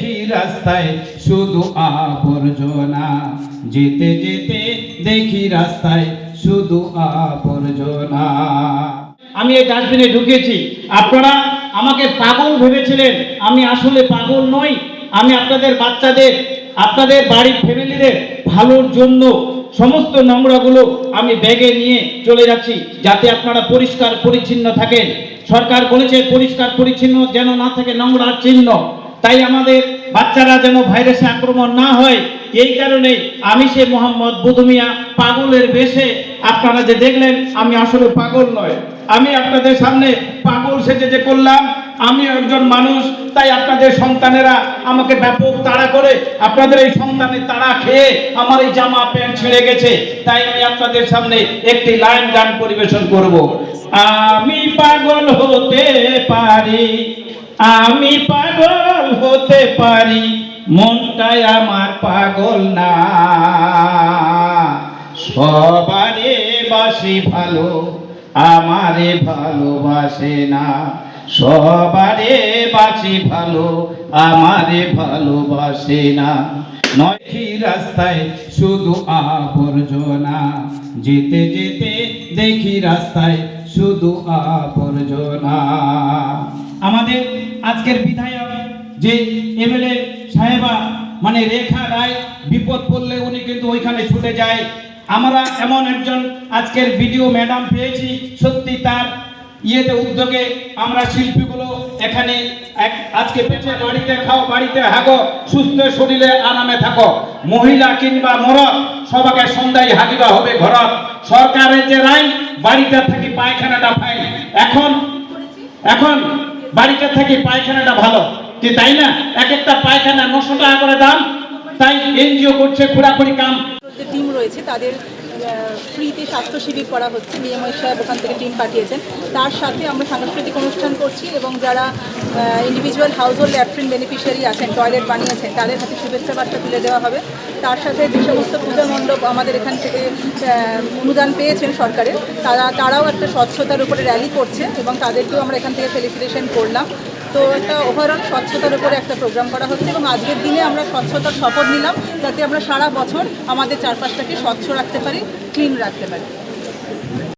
দেখি রাস্তায় শুধু আবর্জনা। যেতে যেতে দেখি রাস্তায় শুধু আবর্জনা। আমি এই ডাস্টবিনে ঢুকিয়েছি আপনারা আমাকে পাগল ভেবেছিলেন। আমি আসলে পাগল নই। আমি আপনাদের বাচ্চাদের, আপনাদের বাড়ির ফ্যামিলিদের ভালোর জন্য সমস্ত নোংরাগুলো আমি ব্যাগে নিয়ে চলে যাচ্ছি, যাতে আপনারা পরিষ্কার পরিচ্ছন্ন থাকেন। সরকার বলেছে পরিষ্কার পরিচ্ছন্ন যেন না থাকে নোংরার চিহ্ন। তাই আমাদের বাচ্চারা যেন ভাইরাসে আক্রমণ না হয়, এই কারণে আমি সে মোহাম্মদ বুধমিয়া পাগলের বেশে আপনারা যে দেখলেন, আমি আসলে পাগল নয়। আমি আপনাদের সামনে পাগল সেজে যে করলাম আমি একজন মানুষ, তাই আপনাদের সন্তানেরা আমাকে ব্যাপক তাড়া করে, আপনাদের এই সন্তানের তাড়া খেয়ে আমার এই জামা প্যান্ট ছিঁড়ে গেছে, তাই আমি আপনাদের সামনে একটি লাইন গান পরিবেশন করব। আমি পাগল হতে পারি, আমি পাগল হতে পারি, মনটাই আমার পাগল না। সবারে বাসি ভালো, আমারে ভালোবাসে না। সবারে বাসি ভালো, আমারে ভালোবাসে না। নয় দেখি রাস্তায় শুধু আবর্জনা, যেতে যেতে দেখি রাস্তায় শুধু আবর্জনা। আমাদের আজকের বিধায়ক যে এমএলএ সাহেবা মানে রেখা রায়, বিপদ পড়লে উনি কিন্তু ওইখানে ছুটে যায়। আমরা এমন একজন আজকের ভিডিও ম্যাডাম পেয়েছি, সত্যি তার ইয়েতে উদ্যোগে আমরা শিল্পীগুলো এখানে আজকে পেছে বাড়িতে খাও, বাড়িতে হাগো, সুস্থ শরীরে আরামে থাকো। মহিলা কিংবা মরদ সবাকে সন্ধ্যায় হাগিবা হবে ঘরত। সরকারের যে রায়, বাড়িতে থাকি পায়খানাটা ফাইন এখন এখন বাড়িতে থেকে পায়খানাটা ভালো। যে তাই না? এক একটা পায়খানা নশো টাকা করে দাম। তাই এনজিও করছে খোরাখুরি কাম। রয়েছে, তাদের ফ্রিতে স্বাস্থ্য শিবির করা হচ্ছে। নিয়ময় সাহেব ওখান থেকে টিম পাঠিয়েছেন। তার সাথে আমরা সাংস্কৃতিক অনুষ্ঠান করছি এবং যারা individual household latrine beneficiary আছেন টয়লেট বানিয়েছেন, তাদের হাতে শুভেচ্ছা বার্তা তুলে দেওয়া হবে। তার সাথে যে সমস্ত পূজা মণ্ডপ আমাদের এখান থেকে অনুদান পেয়েছেন সরকারের, তারা, তারাও একটা স্বচ্ছতার উপরে র্যালি করছে এবং তাদেরকেও আমরা এখান থেকে ফেলিসিটেশন করলাম। তো একটা ওভারঅল স্বচ্ছতার উপরে একটা প্রোগ্রাম করা হচ্ছে এবং আজকের দিনে আমরা স্বচ্ছতার শপথ নিলাম যাতে আমরা সারা বছর আমাদের চারপাশটাকে স্বচ্ছ রাখতে পারি ক্লিন রাখতে পারি।